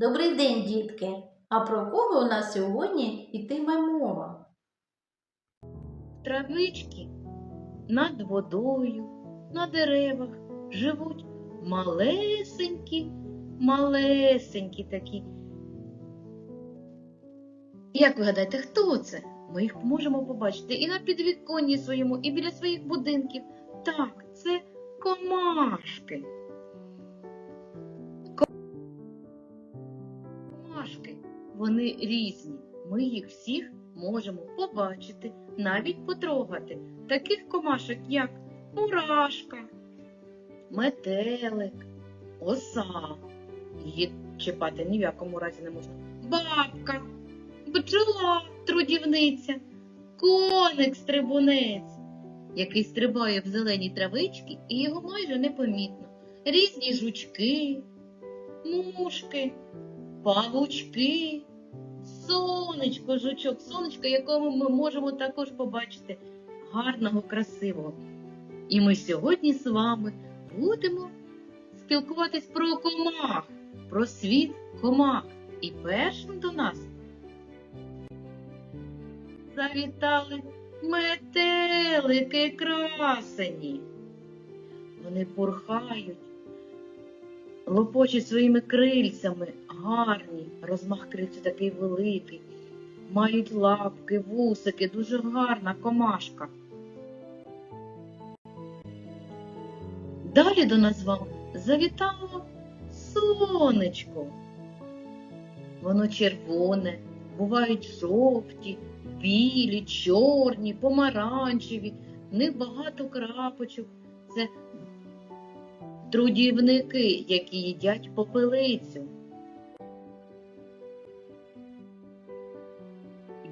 Добрий день, дітки! А про кого у нас сьогодні йтиме мова? Травички над водою, на деревах живуть малесенькі, малесенькі такі. Як ви гадаєте, хто це? Ми їх можемо побачити і на підвіконні своєму, і біля своїх будинків. Так, це комашки. Вони різні. Ми їх всіх можемо побачити, навіть потрогати. Таких комашок, як мурашка, метелик, оса. Її чіпати ні в якому разі не можна. Бабка, бджола, трудівниця, коник стрибунець, який стрибає в зелені травички і його майже непомітно. Різні жучки, мушки, павучки, сонечко, жучок, сонечко, якого ми можемо також побачити гарного, красивого. І ми сьогодні з вами будемо спілкуватись про комах, про світ комах. І першим до нас завітали метелики красені. Вони порхають, лопочуть своїми крильцями, гарні, розмах крильця такий великий, мають лапки, вусики, дуже гарна комашка. Далі до нас вам завітало сонечко. Воно червоне, бувають жовті, білі, чорні, помаранчеві, в них багато крапочок. Це трудівники, які їдять попелицю.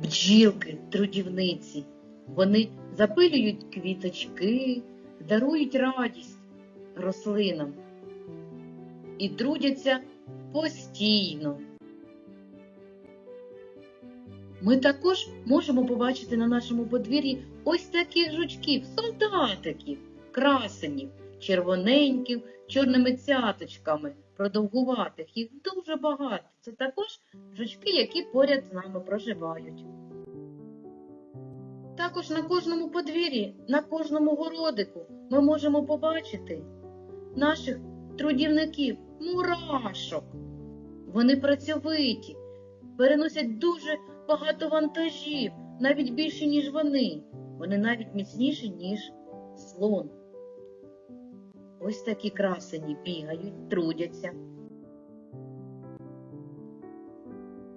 Бджілки, трудівниці, вони запилюють квіточки, дарують радість рослинам і трудяться постійно. Ми також можемо побачити на нашому подвір'ї ось таких жучків, солдатиків, красенів, червоненьких, чорними цяточками, продовгуватих. Їх дуже багато. Це також жучки, які поряд з нами проживають. Також на кожному подвір'ї, на кожному городику ми можемо побачити наших трудівників, мурашок. Вони працьовиті, переносять дуже багато вантажів, навіть більше, ніж вони. Вони навіть міцніші, ніж слон. Ось такі красені бігають, трудяться.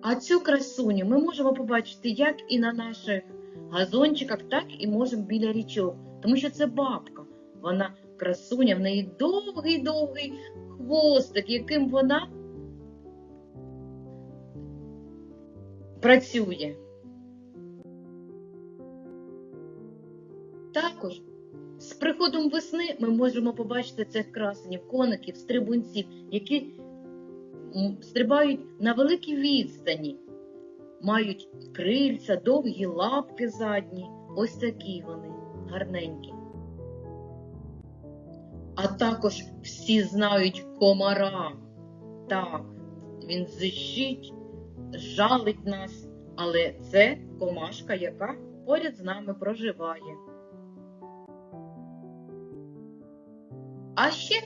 А цю красуню ми можемо побачити як і на наших газончиках, так і можемо біля річок, тому що це бабка. Вона красуня, в неї довгий-довгий хвостик, яким вона працює. Також з приходом весни ми можемо побачити цих красенів, коників, стрибунців, які стрибають на великій відстані, мають крильця, довгі лапки задні. Ось такі вони гарненькі. А також всі знають комара. Так, він зищить, жалить нас, але це комашка, яка поряд з нами проживає. А ще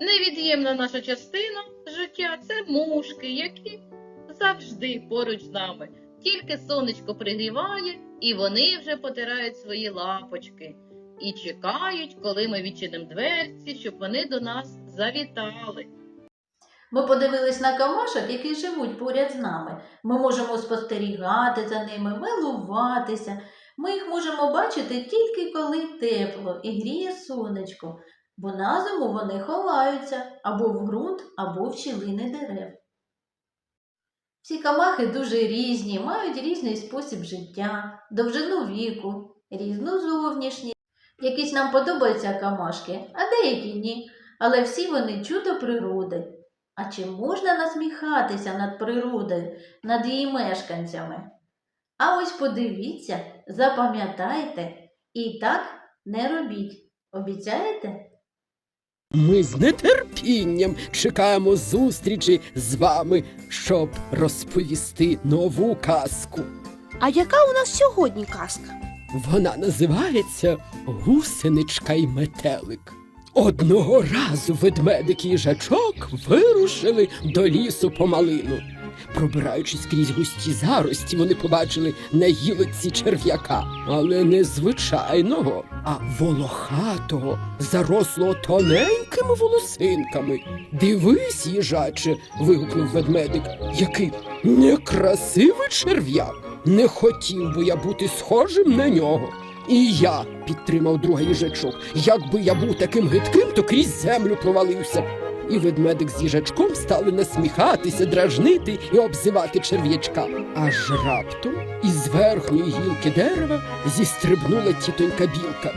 невід'ємна наша частина життя це мушки, які завжди поруч з нами. Тільки сонечко пригріває, і вони вже потирають свої лапочки і чекають, коли ми відчинимо дверці, щоб вони до нас завітали. Ми подивились на комашок, які живуть поряд з нами. Ми можемо спостерігати за ними, милуватися. Ми їх можемо бачити тільки коли тепло і гріє сонечко, бо на зиму вони ховаються або в ґрунт, або в щілини дерев. Всі камахи дуже різні, мають різний спосіб життя, довжину віку, різну зовнішність. Якісь нам подобаються камашки, а деякі ні, але всі вони чудо природи. А чи можна насміхатися над природою, над її мешканцями? А ось подивіться, запам'ятайте і так не робіть. Обіцяєте? Ми з нетерпінням чекаємо зустрічі з вами, щоб розповісти нову казку. А яка у нас сьогодні казка? Вона називається Гусеничка й метелик. Одного разу ведмедик і їжачок вирушили до лісу по малину. Пробираючись крізь густі зарості, вони побачили на гілоці черв'яка, але не звичайного, а волохатого, зарослого тоненькими волосинками. Дивись, їжаче, вигукнув ведмедик, який некрасивий черв'як. Не хотів би я бути схожим на нього. І я підтримав друга їжачок. Якби я був таким гидким, то крізь землю провалився. Б». І ведмедик з їжачком стали насміхатися, дражнити і обзивати черв'ячка. Аж раптом із верхньої гілки дерева зістрибнула тітонька білка.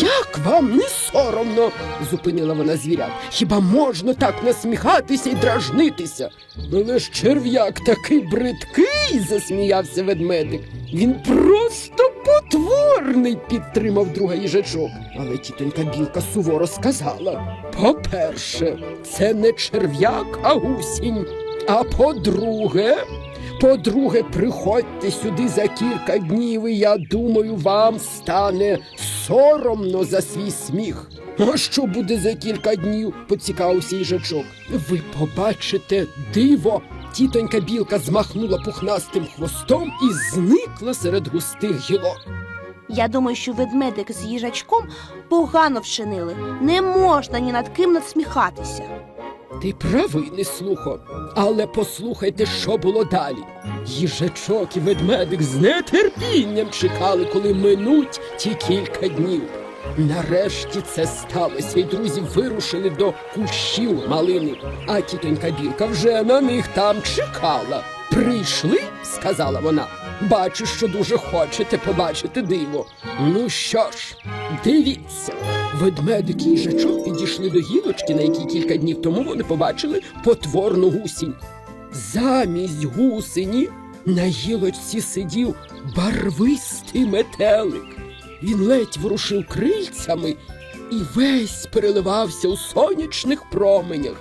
Як вам не соромно? зупинила вона звірят. Хіба можна так насміхатися і дражнитися? Але ж черв'як такий бридкий, засміявся ведмедик. Він просто потворний, підтримав друга їжачок. Але тітонька білка суворо сказала: по-перше, це не черв'як, а гусінь. А по-друге, по-друге, приходьте сюди за кілька днів, і я думаю, вам стане соромно за свій сміх. А що буде за кілька днів? поцікавився їжачок. Ви побачите диво. Тітонька білка змахнула пухнастим хвостом і зникла серед густих гілок. Я думаю, що ведмедик з їжачком погано вчинили. Не можна ні над ким надсміхатися. Ти правий, не слухо. Але послухайте, що було далі. Їжачок і ведмедик з нетерпінням чекали, коли минуть ті кілька днів. Нарешті це сталося, і друзі вирушили до кущів малини, а тітонька білка вже на них там чекала. Прийшли, сказала вона. Бачу, що дуже хочете побачити диво. Ну що ж, дивіться. Ведмедик і їжачок підійшли до гілочки, на якій кілька днів тому вони побачили потворну гусінь. Замість гусені на гілочці сидів барвистий метелик. Він ледь ворушив крильцями і весь переливався у сонячних променях.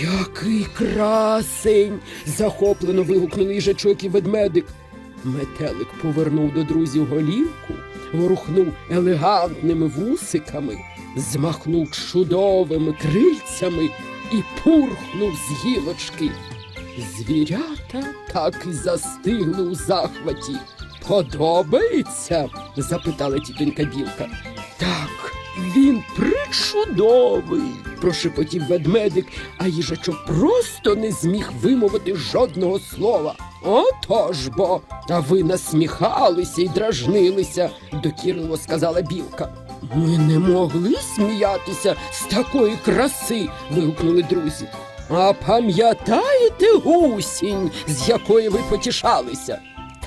Який красень! захоплено вигукнули їжачок і ведмедик. Метелик повернув до друзів голівку, ворухнув елегантними вусиками, змахнув чудовими крильцями і пурхнув з гілочки. Звірята так і застигли у захваті. Подобається? запитала тітонька білка. Так, він причудовий, прошепотів ведмедик, а їжачок просто не зміг вимовити жодного слова. Отож бо, а ви насміхалися і дражнилися, докірливо сказала білка. Ми не могли сміятися з такої краси. вигукнули друзі. А пам'ятаєте гусінь, з якої ви потішалися?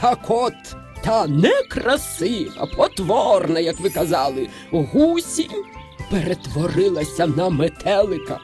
Так от, та не красива, потворна, як ви казали, гусінь перетворилася на метелика.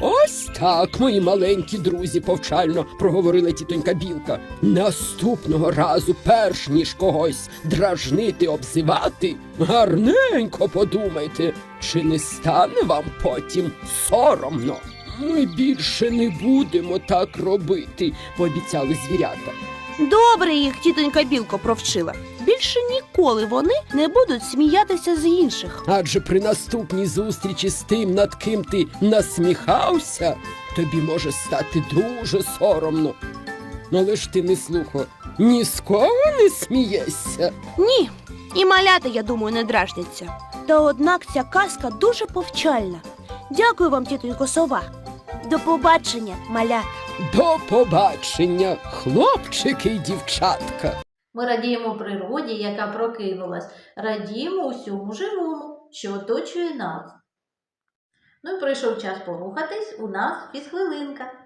Ось так, мої маленькі друзі, повчально проговорила тітонька білка. Наступного разу, перш ніж когось дражнити, обзивати, гарненько подумайте, чи не стане вам потім соромно. Ми більше не будемо так робити, пообіцяли звірята. Добре їх тітонька білко провчила. Більше ніколи вони не будуть сміятися з інших. Адже при наступній зустрічі з тим, над ким ти насміхався, тобі може стати дуже соромно. Ну, Але ж ти не слухо, ні з кого не смієшся. Ні, і маляти, я думаю, не дражняться. Та однак ця казка дуже повчальна. Дякую вам, тітонько сова. До побачення, малята. До побачення, хлопчики й дівчатка. Ми радіємо природі, яка прокинулась, радіємо усьому живому, що оточує нас. Ну і прийшов час порухатись, у нас фізхвилинка.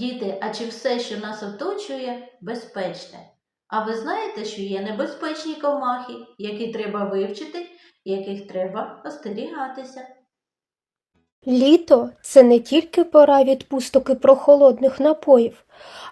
Діти, а чи все, що нас оточує, безпечне? А ви знаєте, що є небезпечні комахи, які треба вивчити, яких треба остерігатися? Літо це не тільки пора відпусток і прохолодних напоїв,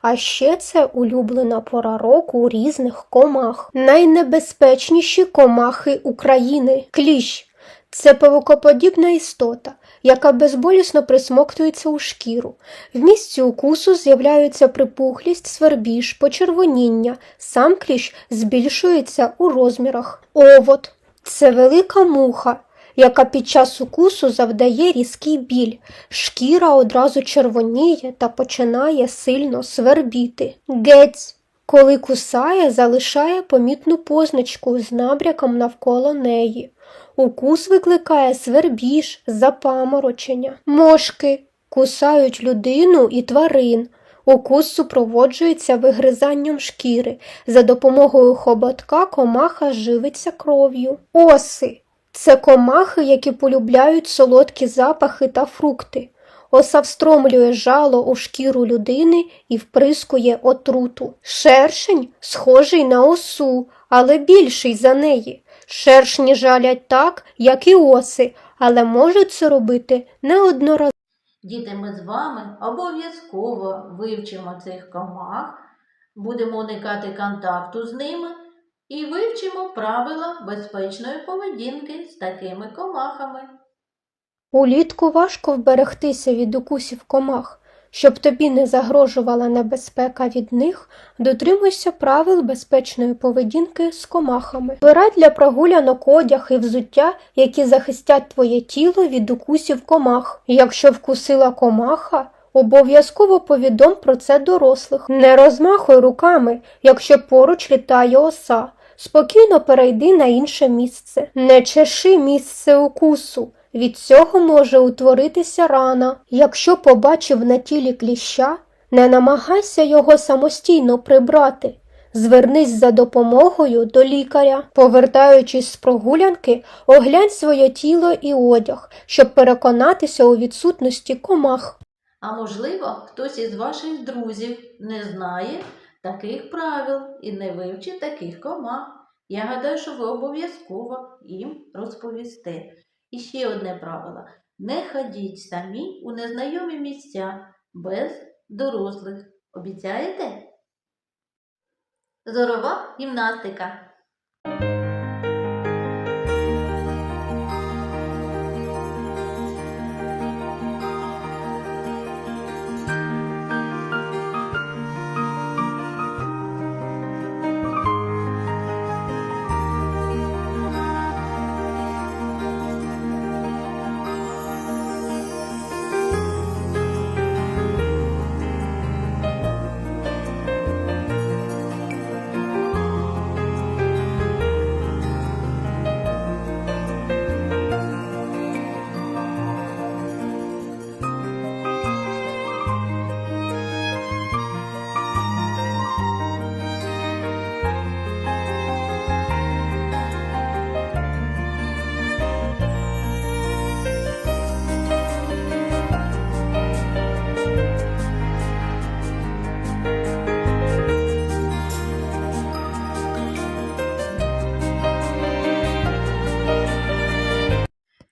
а ще це улюблена пора року різних комах. Найнебезпечніші комахи України кліщ. Це павукоподібна істота, яка безболісно присмоктується у шкіру. В місці укусу з'являються припухлість, свербіж, почервоніння. Сам кліщ збільшується у розмірах. Овод це велика муха, яка під час укусу завдає різкий біль. Шкіра одразу червоніє та починає сильно свербіти. Гець, коли кусає, залишає помітну позначку з набряком навколо неї. Укус викликає свербіж, запаморочення. Мошки кусають людину і тварин. Укус супроводжується вигризанням шкіри. За допомогою хоботка комаха живиться кров'ю. Оси це комахи, які полюбляють солодкі запахи та фрукти. Оса встромлює жало у шкіру людини і вприскує отруту. Шершень схожий на осу, але більший за неї. Шершні жалять так, як і оси, але можуть це робити неодноразово. Діти, ми з вами обов'язково вивчимо цих комах, будемо уникати контакту з ними і вивчимо правила безпечної поведінки з такими комахами. Улітку важко вберегтися від укусів комах. Щоб тобі не загрожувала небезпека від них, дотримуйся правил безпечної поведінки з комахами. Вибирай для прогулянок одяг і взуття, які захистять твоє тіло від укусів комах. Якщо вкусила комаха, обов'язково повідом про це дорослих. Не розмахуй руками, якщо поруч літає оса. Спокійно перейди на інше місце. Не чеши місце укусу. Від цього може утворитися рана. Якщо побачив на тілі кліща, не намагайся його самостійно прибрати. Звернись за допомогою до лікаря. Повертаючись з прогулянки, оглянь своє тіло і одяг, щоб переконатися у відсутності комах. А можливо, хтось із ваших друзів не знає таких правил і не вивчить таких комах. Я гадаю, що ви обов'язково їм розповісте. І ще одне правило: не ходіть самі у незнайомі місця без дорослих. Обіцяєте? Зорова гімнастика.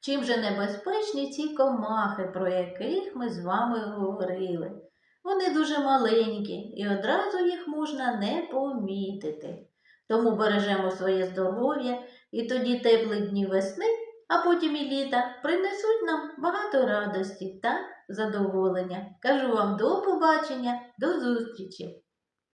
Чим же небезпечні ці комахи, про яких ми з вами говорили? Вони дуже маленькі і одразу їх можна не помітити. Тому бережемо своє здоров'я, і тоді теплі дні весни, а потім і літа принесуть нам багато радості та задоволення. Кажу вам до побачення, до зустрічі!